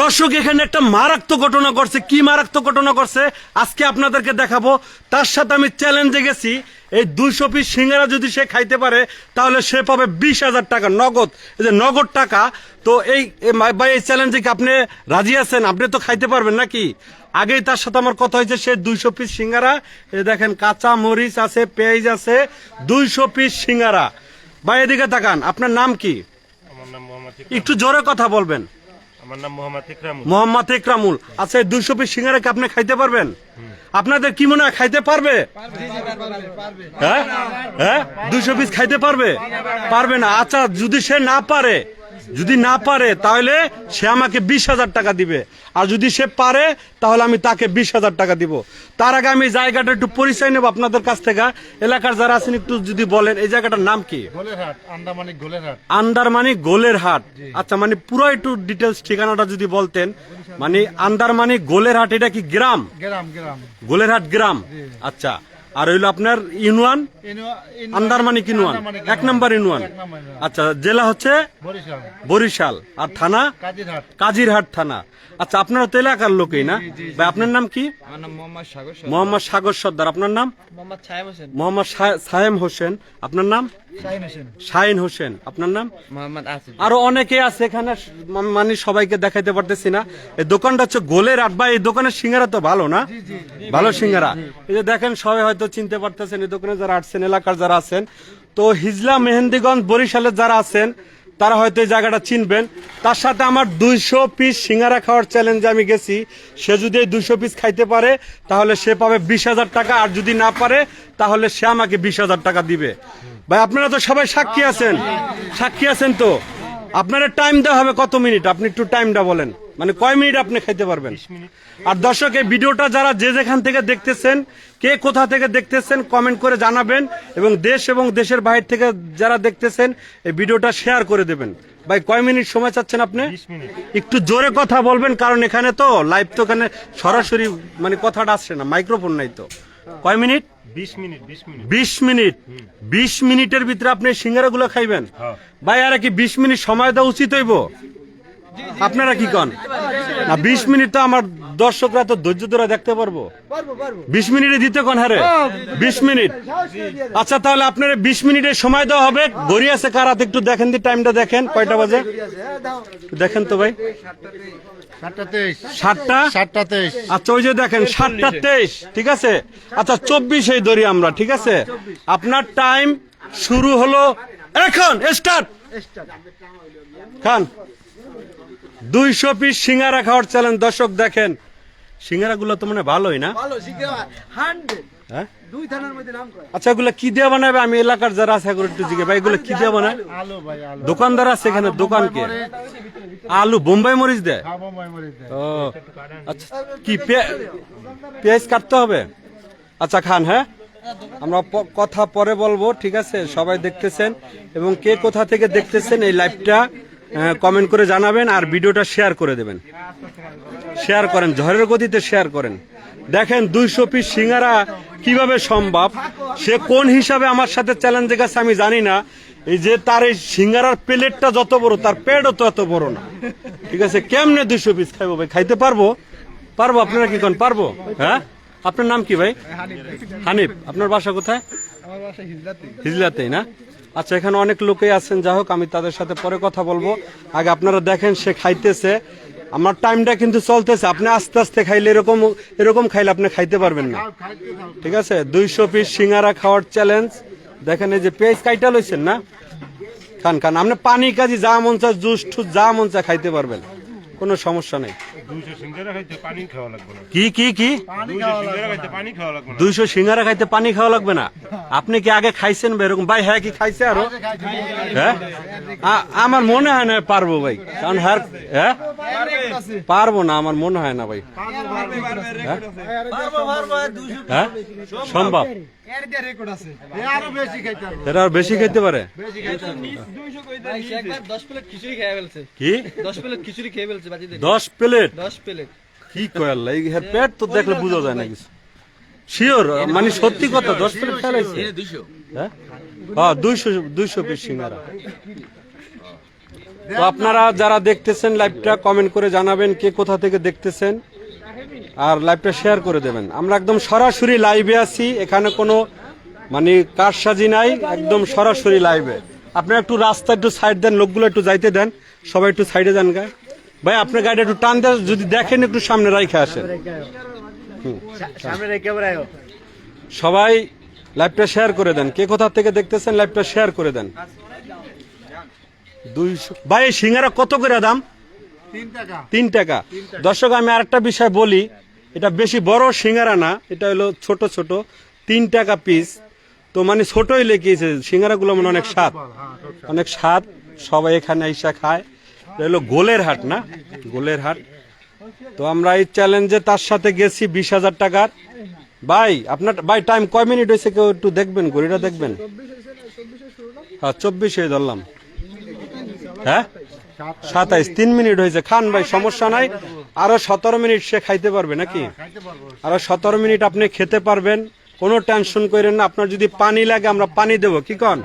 দর্শক এখানে একটা মারাত্মক ঘটনা করছে কি মারাত্মক ঘটনা করছে আজকে আপনাদেরকে দেখাবো। তার সাথে আমি চ্যালেঞ্জে গেছি। এই দুইশো পিস সিঙ্গারা যদি সে খাইতে পারে তাহলে সে পাবে বিশ হাজার টাকা নগদ। এই যে নগদ টাকা তো এই এ ভাই এই চ্যালেঞ্জে কি আপনি রাজি আছেন? আপনি তো খাইতে পারবেন নাকি? আগেই তার সাথে আমার কথা হয়েছে সে দুইশো পিস সিঙ্গারা। এই দেখেন কাঁচা মরিচ আছে পেঁয়াজ আছে দুইশো পিস সিঙ্গারা। ভাই এদিকে তাকান আপনার নাম কি। একটু জোরে কথা বলবেন। আমার নাম মোহাম্মদ ইকরামুল। মোহাম্মদ ইকরামুল আচ্ছা দুইশো পিস সিঙ্গারা আপনি খাইতে পারবেন? আপনাদের কি মনে হয় খাইতে পারবে? হ্যাঁ? হ্যাঁ? দুইশো পিস খাইতে পারবে? পারবে না। আচ্ছা যদি সে না পারে যদি না পারে তাহলে সে আমাকে বিশ হাজার টাকা দিবে। আর যদি সে পারে তাহলে আমি তাকে বিশ হাজার টাকা দিব। তার আগে আমি জায়গাটা একটু পরিচয় নেব আপনাদের কাছ থেকে। এলাকার যারা আছেন একটু যদি বলেন এই জায়গাটার নাম কি? গোলেরহাট আন্দামানিক গোলেরহাট। আন্দার মানে গোলের হাট আচ্ছা মানে পুরো একটু ডিটেলস ঠিকানাটা যদি বলতেন। মানে আন্দার মানে গোলের হাট এটা কি গ্রাম? গ্রাম গ্রাম। গোলের হাট গ্রাম আচ্ছা আর হইল আপনার ইউনিয়ন আন্দার মানে ইউনিয়ন। এক নম্বর ইউনিয়ন। আচ্ছা জেলা হচ্ছে বরিশাল। বরিশাল। আর থানা? কাজিরহাট। থানা। আচ্ছা আপনারা তো এলাকার লোকই না? ভাই আপনার নাম কি? মোহাম্মদ সাগর সরকার। মোহাম্মদ সাগর সর্দার। আপনার নাম? মোহাম্মদ ছায়াম হোসেন। সায়েম হোসেন। আপনার নাম? শাহিন হোসেন। আপনার নাম? মোহাম্মদ আসিফ। আরও অনেকে আছে এখানে মানে সবাইকে দেখাইতে পারতেছি না। এই দোকানটা হচ্ছে গোলের আট বা এই দোকানের সিঙ্গারা তো ভালো না? ভালো সিঙ্গারা। এই যে দেখেন সবাই হয়তো চিনতে পারতেছেন, এই দোকানে যারা আসছেন, এলাকার যারা আছেন, তো হিজলা মেহেন্দিগঞ্জ বরিশালের যারা আছেন, তারা হয়তো এই জায়গাটা চিনবেন। তার সাথে আমার দুইশো পিস সিঙ্গারা খাওয়ার চ্যালেঞ্জে আমি গেছি। সে যদি এই দুইশো পিস খাইতে পারে, তাহলে সে পাবে বিশ হাজার টাকা। আর যদি না পারে, তাহলে সে আমাকে বিশ হাজার টাকা দিবে। ভাই, আপনারা তো সবাই সাক্ষী আছেন। সাক্ষী আছেন তো? আপনারা টাইম দেওয়া হবে কত মিনিট? আপনি একটু টাইমটা বলেন। মানে কয় মিনিট আপনি খাইতে পারবেন? আর দর্শক, এই ভিডিওটা যারা যে যেখান থেকে দেখতেছেন কে কোথা থেকে দেখতেছেন কমেন্ট করে জানাবেন এবং দেশ এবং দেশের বাইরে থেকে যারা দেখতেছেন এই ভিডিওটা শেয়ার করে দেবেন। ভাই কয় মিনিট সময় চাচ্ছেন আপনি? একটু জোরে কথা বলবেন কারণ এখানে তো লাইভ তো এখানে সরাসরি মানে কথাটা আসছে না মাইক্রোফোন নাই তো। কয় মিনিট? বিশ মিনিট বিশ মিনিট। বিশ মিনিট। বিশ মিনিটের ভিতরে আপনি সিঙ্গারা গুলো খাইবেন? হ্যাঁ। ভাই আর কি বিশ মিনিট সময় দেওয়া উচিত হইব? আপনারা কি কন? না বিশ মিনিট তো আমার দর্শকরা তো ধৈর্য ধরে দেখতে পারব। বিশ মিনিটে দিতে কন হারে? বিশ মিনিট। আচ্ছা তাহলে আপনার বিশ মিনিটের সময় দেওয়া হবে। ঘড়ি আছে কারাতে একটু দেখেন দি টাইমটা দেখেন কয়টা বাজে? দেখেন তো ভাই। সাতটা সাতটা? সাতটা তেইশ। আচ্ছা ওই যে দেখেন সাতটা তেইশ ঠিক আছে? আচ্ছা চব্বিশেই ধরি আমরা ঠিক আছে? আপনার টাইম শুরু হলো এখন স্টার্ট। খান। দুইশো পিস সিঙ্গারা খাওয়ার চ্যালেঞ্জ দর্শক দেখেন। সিঙ্গারা গুলো তো মানে ভালোই না? ভালো শিখে হান্ড্রেড হ্যাঁ? দুই থানার মধ্যে নাম করে আচ্ছা এগুলো কি দিয়ে বানাবে? আমি এলাকার যারা আছে একটু জিজ্ঞে ভাই এগুলো কি দিয়ে বানায়? আলু ভাই আলু। দোকানদার আছে এখানে দোকান কে? আলু বোম্বাই মরিচ দেয়। ও আচ্ছা কি পে- পেঁয়াজ কাটতে হবে? আচ্ছা খান হ্যাঁ? আমরা কথা পরে বলব ঠিক আছে? সবাই দেখতেছেন। এবং কে কোথা থেকে দেখতেছেন এই লাইভটা কমেন্ট করে জানাবেন আর ভিডিওটা শেয়ার করে দেবেন। শেয়ার করেন, ঝড়ের গতিতে শেয়ার করেন। দেখেন, দুইশো পিস সিঙ্গারা কীভাবে সম্ভব? সে কোন হিসাবে আমার সাথে চ্যালেঞ্জে গেছে আমি জানি না। এই যে তার এই সিঙ্গারার প্লেটটা যত বড়, তার পেটও তো এত বড় না। ঠিক আছে, কেমনে দুইশো পিস খাইবো ভাই? খাইতে পারব? পারব, আপনারা কি কন পারব? হ্যাঁ? আপনার নাম কি ভাই? হানিফ, আপনার বাসা কোথায়? হিজলাতেই না? আচ্ছা এখানে অনেক লোকেই আছেন। যা হোক, আমি তাদের সাথে পরে কথা বলব। আগে আপনারা দেখেন সে খাইতেছে। আমার টাইমটা কিন্তু চলতেছে। আপনি আস্তে আস্তে খাইলে এরকম এরকম খাইলে আপনি খাইতে পারবেন না। ঠিক আছে? দুইশো পিস সিঙ্গারা খাওয়ার চ্যালেঞ্জ দেখেন এই যে পেঁয়াজ কাইটা লইছেন, না? খান খান। আপনি পানি কাজি যা মন চা জুস টুস যা মন চা খাইতে পারবেন। কোনো সমস্যা নেই দুইশো সিঙ্গারা খাইতে পানি খাওয়া লাগবে না কি কি কি দুইশো সিঙ্গারা খাইতে পানি খাওয়া লাগবে না দুইশো সিঙ্গারা খাইতে পানি খাওয়া লাগবে না আপনি কি আগে খাইছেন এরকম ভাই হ্যাঁ কি খাইছে আরও হ্যাঁ আমার মনে হয় না পারব ভাই কারণ হ্যাঁ হ্যাঁ পারব না আমার মনে হয় না ভাই হ্যাঁ? হ্যাঁ সম্ভব এ আরও বেশি খাইতে হবে। এরা আর বেশি খেতে পারে? ভাই, সে একবার দশ প্লেট খিচুড়ি খেয়ে ফেলছে। কি? দশ প্লেট খিচুড়ি খেয়ে ফেলছে দশ প্লেট দশ প্লেট কি কয়াল এই পেট তো দেখলে বোঝা যায় না কিছু। শিওর মানে সত্যি কথা দশ প্লেট খেলাইছে। হ্যাঁ? হ্যাঁ দুইশো দুইশো পিস সিঙ্গারা তো আপনারা যারা দেখতেছেন লাইভটা কমেন্ট করে জানাবেন কে কোথা থেকে দেখতেছেন। আর লাইভটা শেয়ার করে দেবেন। আমরা একদম সরাসরি লাইভে আছি এখানে কোনো মানে কারসাজি নাই একদম সরাসরি লাইভে আপনারা একটু রাস্তা একটু সাইড দেন লোকগুলো একটু যাইতে দেন সবাই একটু সাইডে যান গা। ভাই আপনার গাড়িটা একটু টান দেন যদি দেখেন একটু সামনে রাইখে আসেন। সবাই লাইভটা শেয়ার করে দেন। কে কোথা থেকে দেখতেছেন লাইভটা শেয়ার করে দেন। দুইশো ভাই সিঙ্গারা কত করে দাম? তিন টাকা। দর্শক আমি আরেকটা বিষয় বলি। এটা বেশি বড় সিঙ্গারা না এটা হলো ছোট ছোট। তিন টাকা পিস তো মানে ছোটই লেগেছে সিঙ্গারাগুলো মানে অনেক স্বাদ। অনেক স্বাদ সবাই এখানে এসে খায়। এটা হলো গোলের হাট না? গোলের হাট। তো আমরা এই চ্যালেঞ্জে তার সাথে গেছি বিশ হাজার টাকার। ভাই আপনার ভাই টাইম কয় মিনিট হয়েছে? কেউ একটু দেখবেন ঘড়িটা দেখবেন। হ্যাঁ চব্বিশে ধরলাম। হ্যাঁ? সাতাইশ তিন মিনিট হয়েছে। খান ভাই সমস্যা নাই। আরও সতেরো মিনিট সে খাইতে পারবে নাকি? আরও সতেরো মিনিট আপনি খেতে পারবেন। কোনো টেনশন করেন না। আপনার যদি পানি লাগে আমরা পানি দেবো। কি কন?